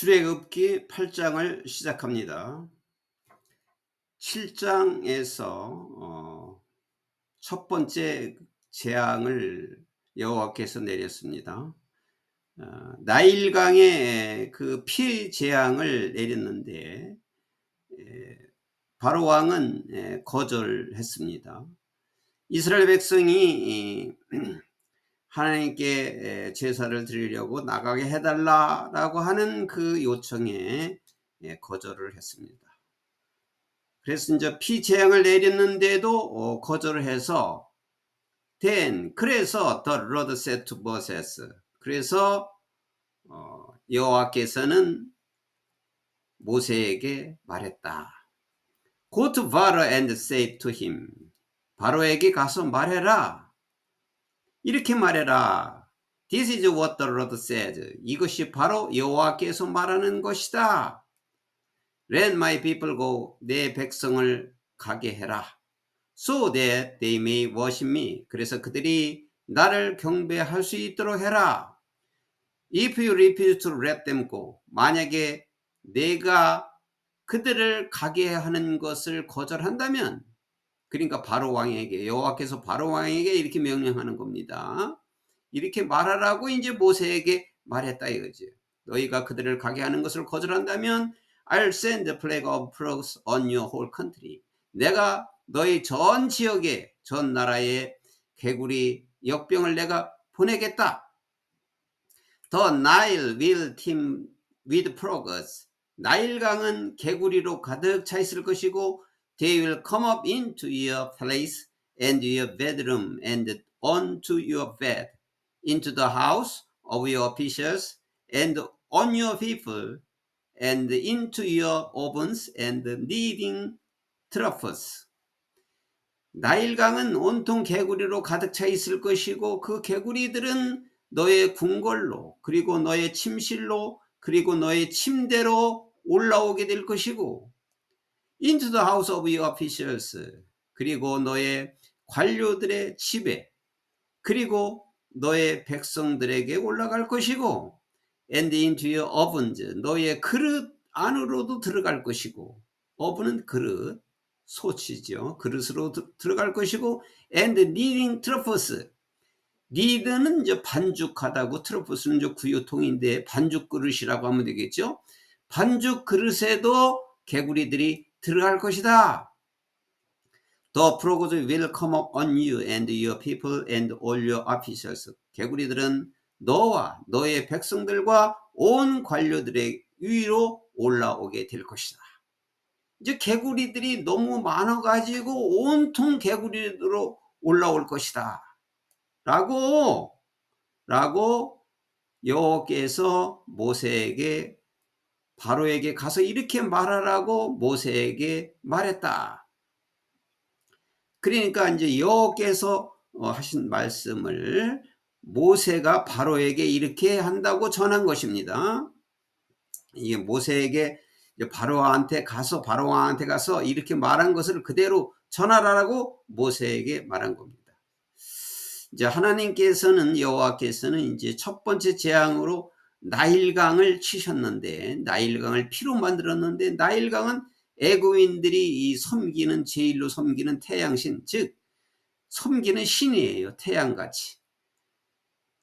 출애굽기 8장을 시작합니다. 7장에서 어, 첫 번째 재앙을 여호와께서 내렸습니다. 어, 나일강에 그피 재앙을 내렸는데 에, 바로 왕은 에, 거절했습니다. 이스라엘 백성이 하나님께 제사를 드리려고 나가게 해달라라고 하는 그 요청에 거절을 했습니다. 그래서 이제 피재앙을 내렸는데도 어, 거절을 해서 then 그래서 the Lord said to Moses 그래서 어, 여호와께서는 모세에게 말했다. Go to Pharaoh and say to him 바로에게 가서 말해라. 이렇게 말해라. This is what the Lord says. 이것이 바로 여호와께서 말하는 것이다. Let my people go. 내 백성을 가게 해라. So that they may worship me. 그래서 그들이 나를 경배할 수 있도록 해라. If you refuse to let them go. 만약에 내가 그들을 가게 하는 것을 거절한다면 그러니까 바로 왕에게 여호와께서 바로 왕에게 이렇게 명령하는 겁니다. 이렇게 말하라고 이제 모세에게 말했다 이거지. 너희가 그들을 가게 하는 것을 거절한다면 I'll send the plague of frogs on your whole country. 내가 너희 전 지역에 전 나라에 개구리 역병을 내가 보내겠다. The Nile will teem with frogs. 나일강은 개구리로 가득 차 있을 것이고 They will come up into your place and your bedroom and onto your bed, into the house of your officials and on your people, and into your ovens and kneading troughs. 나일강은 온통 개구리로 가득 차 있을 것이고 그 개구리들은 너의 궁궐로 그리고 너의 침실로 그리고 너의 침대로 올라오게 될 것이고 into the house of your officials. 그리고 너의 관료들의 집에 그리고 너의 백성들에게 올라갈 것이고 and into your ovens. 너의 그릇 안으로도 들어갈 것이고 오븐은 그릇 소치죠. 그릇으로 드, 들어갈 것이고 and kneading troughs 니드는 이제 반죽하다고 트러프스는 이제 구유통인데 반죽 그릇이라고 하면 되겠죠? 반죽 그릇에도 개구리들이 들어갈 것이다. The frogs will come on you and your people and all your officials. 개구리들은 너와 너의 백성들과 온 관료들의 위로 올라오게 될 것이다. 이제 개구리들이 너무 많아가지고 온통 개구리로 올라올 것이다. 라고, 라고 여호께서 모세에게 바로에게 가서 이렇게 말하라고 모세에게 말했다. 그러니까 이제 여호께서 어, 하신 말씀을 모세가 바로에게 이렇게 한다고 전한 것입니다. 이게 모세에게 바로한테 가서 바로한테 가서 이렇게 말한 것을 그대로 전하라고 모세에게 말한 겁니다. 이제 하나님께서는 여호와께서는 이제 첫 번째 재앙으로 나일강을 치셨는데 나일강을 피로 만들었는데 나일강은 애고인들이 이 섬기는 제일로 섬기는 태양신 즉 섬기는 신이에요 태양같이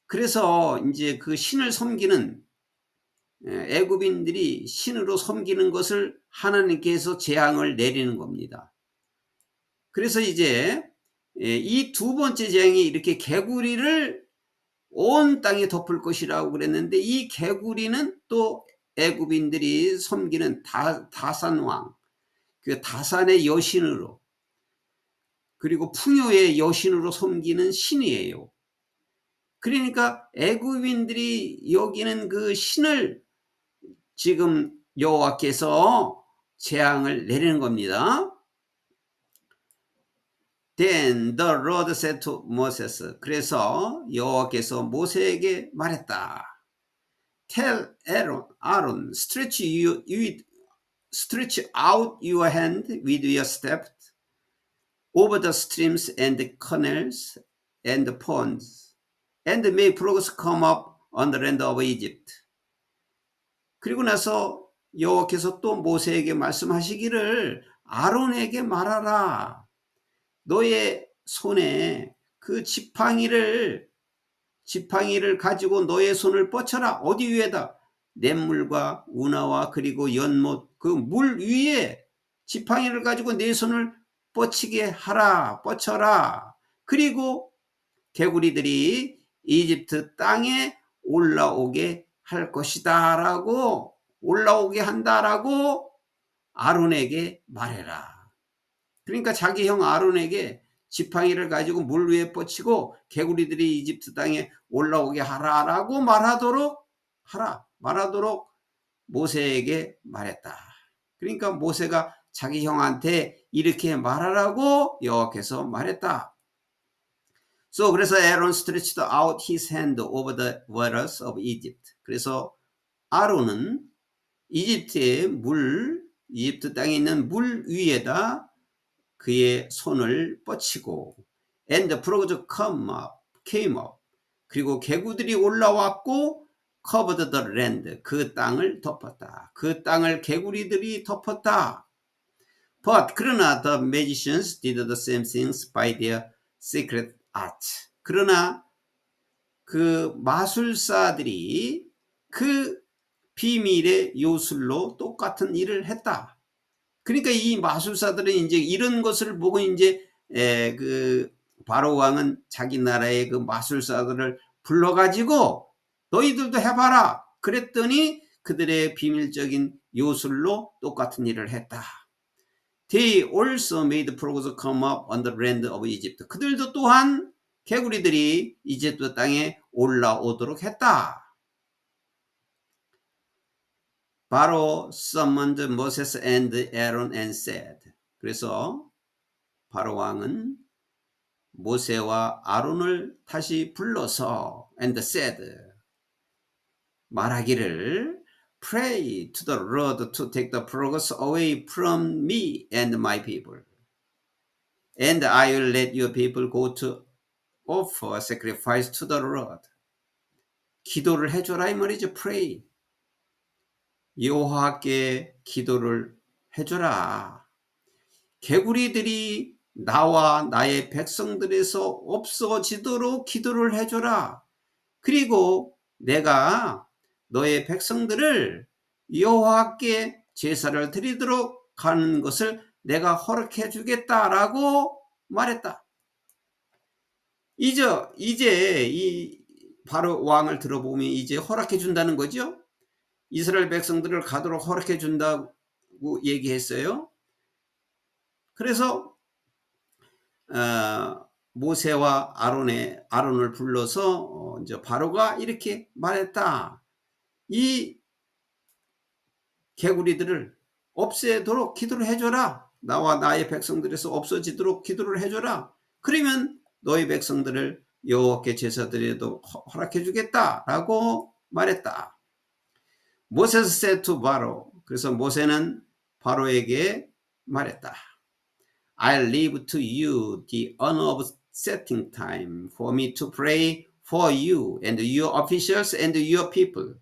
그래서 이제 그 신을 섬기는 애굽인들이 신으로 섬기는 것을 하나님께서 재앙을 내리는 겁니다. 그래서 이제 이 두 번째 재앙이 이렇게 개구리를 온 땅에 덮을 것이라고 그랬는데 이 개구리는 또 애굽인들이 섬기는 다, 다산 왕, 그 다산의 여신으로 그리고 풍요의 여신으로 섬기는 신이에요. 그러니까 애굽인들이 여기는 그 신을 지금 여호와께서 재앙을 내리는 겁니다. Then the Lord said to Moses. 그래서 여호와께서 모세에게 말했다. Tell Aaron, Aaron, stretch you, you stretch out your hand with your staff over the streams and the canals and the ponds, and may frogs come up on the land of Egypt. 그리고 나서 여호와께서 또 모세에게 말씀하시기를 아론에게 말하라. 너의 손에 그 지팡이를 지팡이를 가지고 너의 손을 뻗쳐라. 어디 위에다? 냇물과 운하와 그리고 연못 그 물 위에 지팡이를 가지고 내 손을 뻗치게 하라. 뻗쳐라. 그리고 개구리들이 이집트 땅에 올라오게 할 것이다 라고 올라오게 한다 라고 아론에게 말해라. 그러니까 자기 형 아론에게 지팡이를 가지고 물 위에 뻗치고 개구리들이 이집트 땅에 올라오게 하라라고 말하도록 하라 말하도록 모세에게 말했다. 그러니까 모세가 자기 형한테 이렇게 말하라고 여호와께서 말했다. So 그래서 Aaron stretched out his hand over the waters of Egypt. 그래서 아론은 이집트의 물, 이집트 땅에 있는 물 위에다 그의 손을 뻗치고 and the frogs come up, came up. 그리고 개구들이 올라왔고 covered the land. 그 땅을 덮었다. 그 땅을 개구리들이 덮었다. But 그러나 the magicians did the same things by their secret art. 그러나 그 마술사들이 그 비밀의 요술로 똑같은 일을 했다. 그러니까 이 마술사들은 이제 이런 것을 보고 이제 에, 그 바로 왕은 자기 나라의 그 마술사들을 불러가지고 너희들도 해봐라. 그랬더니 그들의 비밀적인 요술로 똑같은 일을 했다. They also made frogs come up on the land of Egypt. 그들도 또한 개구리들이 이집트 땅에 올라오도록 했다. 바로 summoned Moses and Aaron and said. 그래서 바로 왕은 모세와 아론을 다시 불러서 and said 말하기를 pray to the Lord to take the frogs away from me and my people and I will let your people go to offer sacrifice to the Lord 기도를 해줘라 이 말이죠 pray 여호와께 기도를 해줘라. 개구리들이 나와 나의 백성들에서 없어지도록 기도를 해줘라. 그리고 내가 너의 백성들을 여호와께 제사를 드리도록 가는 것을 내가 허락해 주겠다라고 말했다. 이제 이제 이 바로 왕을 들어보면 이제 허락해 준다는 거죠. 이스라엘 백성들을 가도록 허락해 준다고 얘기했어요. 그래서 어, 모세와 아론의 아론을 불러서 어, 이제 바로가 이렇게 말했다. 이 개구리들을 없애도록 기도를 해줘라. 나와 나의 백성들에서 없어지도록 기도를 해줘라. 그러면 너희 백성들을 여호와께 제사드려도 허락해 주겠다라고 말했다. 모세스 세투 바로 그래서 모세는 바로에게 말했다. I'll leave to you the honor of setting time for me to pray for you and your officials and your people,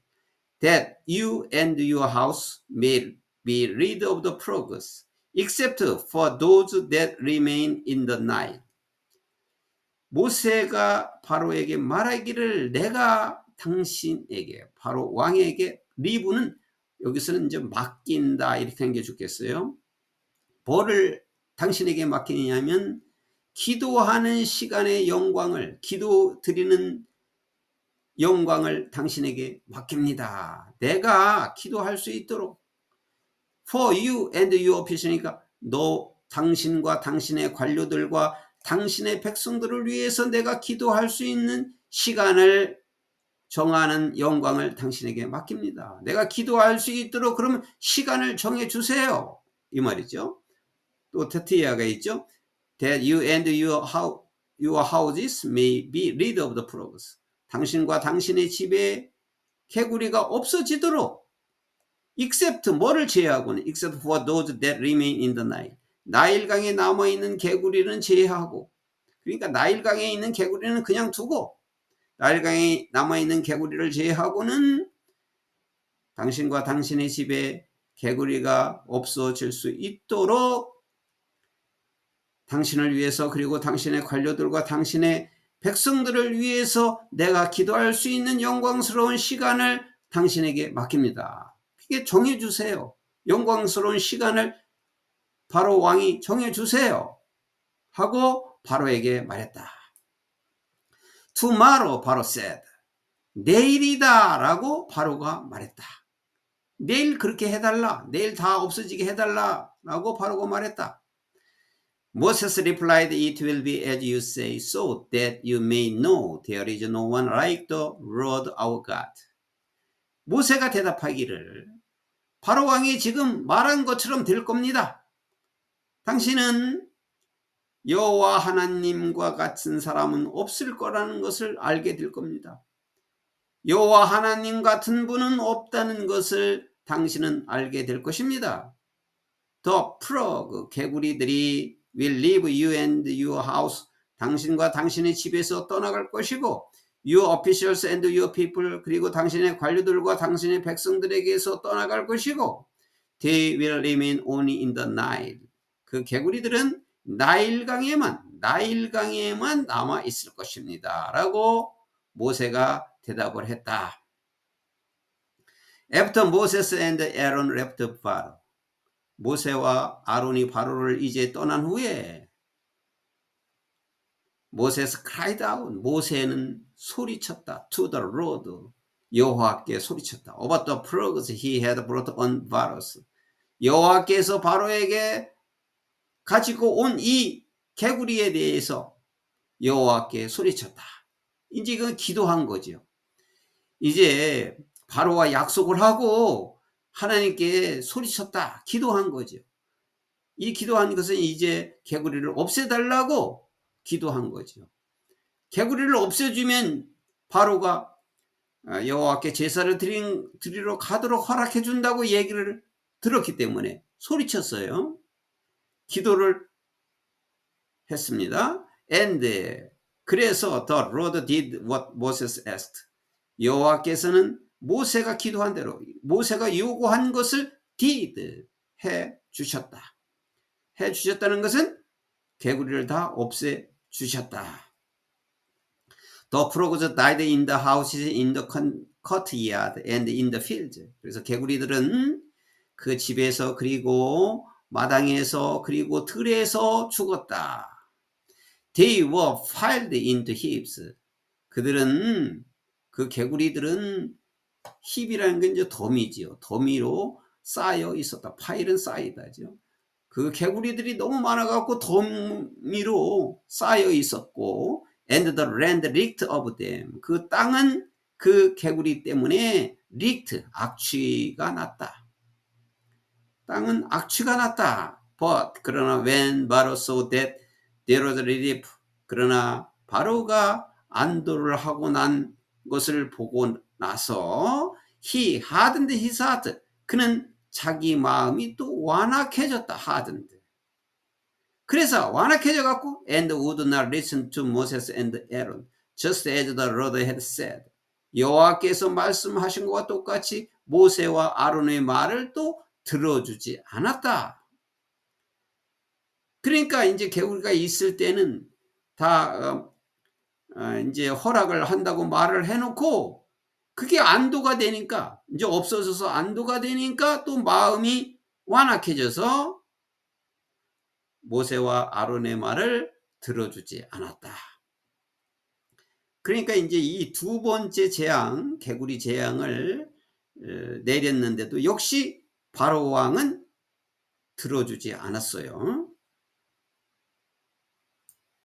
that you and your house may be rid of the progress, except for those that remain in the Nile. 모세가 바로에게 말하기를 내가 당신에게 바로 왕에게 리브는 여기서는 이제 맡긴다 이렇게 한 게 좋겠어요. 벌을 당신에게 맡기냐면 기도하는 시간의 영광을 기도 드리는 영광을 당신에게 맡깁니다. 내가 기도할 수 있도록 for you and your official이니까 너 당신과 당신의 관료들과 당신의 백성들을 위해서 내가 기도할 수 있는 시간을 정하는 영광을 당신에게 맡깁니다. 내가 기도할 수 있도록 그러면 시간을 정해 주세요. 이 말이죠. 또 테티아가 있죠. That you and your, house, your houses may be rid of the frogs. 당신과 당신의 집에 개구리가 없어지도록 except 뭐를 제외하고는 except for those that remain in the Nile. 나일강에 남아 있는 개구리는 제외하고 그러니까 나일강에 있는 개구리는 그냥 두고 나일강에 남아있는 개구리를 제외하고는 당신과 당신의 집에 개구리가 없어질 수 있도록 당신을 위해서 그리고 당신의 관료들과 당신의 백성들을 위해서 내가 기도할 수 있는 영광스러운 시간을 당신에게 맡깁니다. 이게 정해주세요. 영광스러운 시간을 바로 왕이 정해주세요. 하고 바로에게 말했다. Tomorrow 바로 said. 내일이다 라고 바로가 말했다. 내일 그렇게 해달라. 내일 다 없어지게 해달라. 라고 바로가 말했다. Moses replied, It will be as you say, so that you may know there is no one like the Lord our God. 모세가 대답하기를 바로 왕이 지금 말한 것처럼 될 겁니다. 당신은 여호와 하나님과 같은 사람은 없을 거라는 것을 알게 될 겁니다. 여호와 하나님 같은 분은 없다는 것을 당신은 알게 될 것입니다. 더 프로그 개구리들이 will leave you and your house 당신과 당신의 집에서 떠나갈 것이고 your officials and your people 그리고 당신의 관료들과 당신의 백성들에게서 떠나갈 것이고 they will remain only in the Nile 그 개구리들은 나일강에만 나일강에만 남아 있을 것입니다. 라고 모세가 대답을 했다. After Moses and Aaron left Pharaoh 모세와 아론이 바로를 이제 떠난 후에 모세스 cried out 모세는 소리쳤다 to the Lord 여호와께 소리쳤다 about the plagues he had brought on Pharaoh 여호와께서 바로에게 가지고 온 이 개구리에 대해서 여호와께 소리쳤다 이제 그 기도한 거죠 이제 바로와 약속을 하고 하나님께 소리쳤다. 기도한 거죠. 이 기도한 것은 이제 개구리를 없애달라고 기도한 거죠. 개구리를 없애주면 바로가 아, 여호와께 제사를 드린, 드리러 가도록 허락해 준다고 얘기를 들었기 때문에 소리쳤어요. 기도를 했습니다. And 그래서 the Lord did what Moses asked. 여호와께서는 모세가 기도한 대로 모세가 요구한 것을 did 해 주셨다. 해 주셨다는 것은 개구리를 다 없애 주셨다. The frogs died in the houses, in the courtyard, and in the fields. 그래서 개구리들은 그 집에서 그리고 마당에서 그리고 들에서 죽었다. They were piled into heaps. 그들은 그 개구리들은 힙이라는 게 이제 더미지요. 더미로 쌓여 있었다. 파일은 쌓이다죠. 그 개구리들이 너무 많아갖고 더미로 쌓여 있었고, and the land leaked of them. 그 땅은 그 개구리 때문에 leaked, 악취가 났다. 땅은 악취가 났다. But, 그러나 when 바로 saw that there was relief. 그러나 바로가 안도를 하고 난 것을 보고 나서 he hardened his heart. 그는 자기 마음이 또 완악해졌다. hardened. 그래서 완악해져 갖고 and would not listen to Moses and Aaron just as the Lord had said. 여호와께서 말씀하신 것과 똑같이 모세와 아론의 말을 또 들어주지 않았다. 그러니까 이제 개구리가 있을 때는 다 어, 어, 이제 허락을 한다고 말을 해놓고 그게 안도가 되니까 이제 없어져서 안도가 되니까 또 마음이 완악해져서 모세와 아론의 말을 들어주지 않았다. 그러니까 이제 이 두 번째 재앙, 개구리 재앙을 내렸는데도 역시 바로 왕은 들어주지 않았어요.